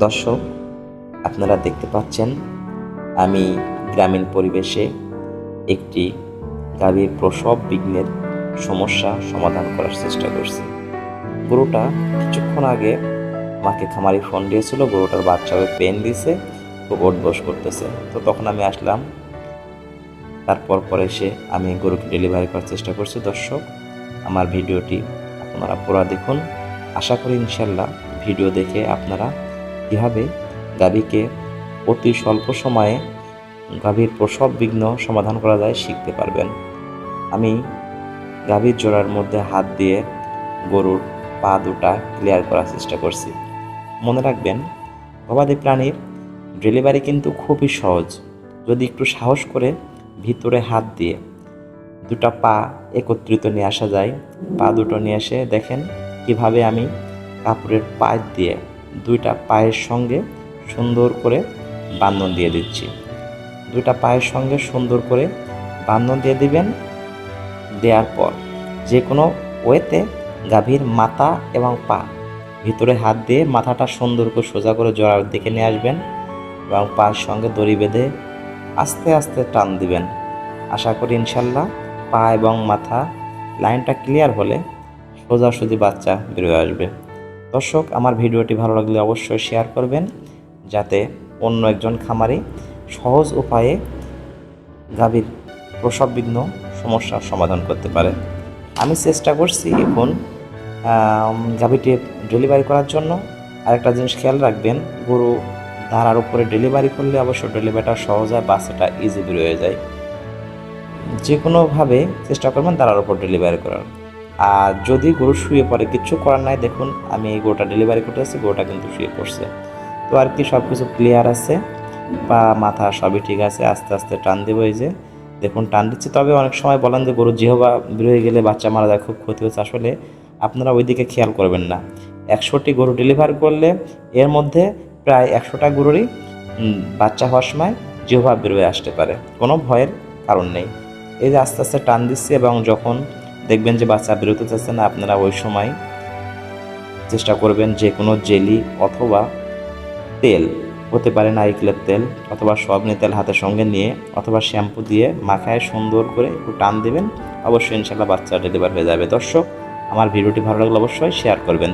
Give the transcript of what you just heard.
দর্শক, আপনারা দেখতে পাচ্ছেন, আমি গ্রামীণ পরিবেশে একটি গাভীর প্রসব বিঘ্নের সমস্যা সমাধান করার চেষ্টা করছি। গরুটা কিছুক্ষণ আগে মাকে খামারি ফোন দিয়েছিল, গরুটার বাচ্চাকে পেন দিছে, খুব ওঠবস করতেছে। তো তখন আমি আসলাম, তারপর পরে এসে আমি গরুকে ডেলিভারি করার চেষ্টা করছি। দর্শক, আমার ভিডিওটি আপনারা পুরা দেখুন। আশা করি ইনশাল্লাহ ভিডিও দেখে আপনারা কীভাবে গাভীকে অতি স্বল্প সময়ে গাভীর প্রসব বিঘ্ন সমাধান করা যায় শিখতে পারবেন। আমি গাভীর জোড়ার মধ্যে হাত দিয়ে গরুর পা দুটা ক্লিয়ার করার চেষ্টা করছি। মনে রাখবেন, গবাদি প্রাণীর ডেলিভারি কিন্তু খুবই সহজ। যদি একটু সাহস করে ভিতরে হাত দিয়ে দুটা পা একত্রিত নিয়ে আসা যায়, পা দুটো নিয়ে এসে দেখেন কীভাবে আমি কাপড়ের পায়ের দিয়ে দুইটা পায়ের সঙ্গে সুন্দর করে বান্ধন দিয়ে দিচ্ছি। দুইটা পায়ের সঙ্গে সুন্দর করে বান্ধন দিয়ে দিবেন। দেওয়ার পর যে কোনো ওয়েতে গাভীর মাথা এবং পা ভিতরে হাত দিয়ে মাথাটা সুন্দর করে সোজা করে জড়ার দিকে নিয়ে আসবেন এবং পায়ের সঙ্গে দড়ি বেঁধে আস্তে আস্তে টান দিবেন। আশা করি ইনশাল্লাহ পা এবং মাথা লাইনটা ক্লিয়ার হলে সোজাসুজি বাচ্চা বেরোয় আসবে। দর্শক, আমার ভিডিওটি ভালো লাগলে অবশ্যই শেয়ার করবেন যাতে অন্য একজন খামারি সহজ উপায়ে গাভীর প্রসববিঘ্ন সমস্যার সমাধান করতে পারে। আমি চেষ্টা করছি এখন গাভীটি ডেলিভারি করার জন্য। আরেকটা জিনিস খেয়াল রাখবেন, গরু ধারার উপরে ডেলিভারি করলে অবশ্য ডেলিভারিটা সহজ হয় বাচ্চাটা ইজি বেরোয় যায়। যে কোনোভাবে চেষ্টা করবেন তারার উপর ডেলিভারি করার। আর যদি গরু শুয়ে পড়ে কিচ্ছু করার নাই, দেখুন, আমি এই গরুটা ডেলিভারি করতে আসছি, গরুটা কিন্তু শুয়ে পড়ছে। তো আর কি সব কিছু ক্লিয়ার আছে বা মাথা সবই ঠিক আছে, আস্তে আস্তে টান দেবো এই যে। দেখুন, টান দিচ্ছে, তবে অনেক সময় বলেন যে গরু জিহবা বেরোয় গেলে বাচ্চা মারা যায়, খুব ক্ষতি হচ্ছে। আসলে আপনারা ওই দিকে খেয়াল করবেন না। একশোটি গরু ডেলিভার করলে এর মধ্যে প্রায় একশোটা গরুরই বাচ্চা হওয়ার সময় জিহবা বেরোয় আসতে পারে। কোনো ভয়ের কারণ নেই। এই যে আস্তে আস্তে টান দিচ্ছে এবং যখন দেখবেন যে বাচ্চা বেরোতে চাচ্ছে না, আপনারা ওই সময় চেষ্টা করবেন যে কোনো জেলি অথবা তেল, হতে পারে নারিকেলের তেল অথবা সবনি তেল হাতের সঙ্গে নিয়ে অথবা শ্যাম্পু দিয়ে মাখায় সুন্দর করে একটু টান দেবেন, অবশ্যই ইনশাল্লাহ বাচ্চা ডেলিভার হয়ে যাবে। দর্শক, আমার ভিডিওটি ভালো লাগলে অবশ্যই শেয়ার করবেন।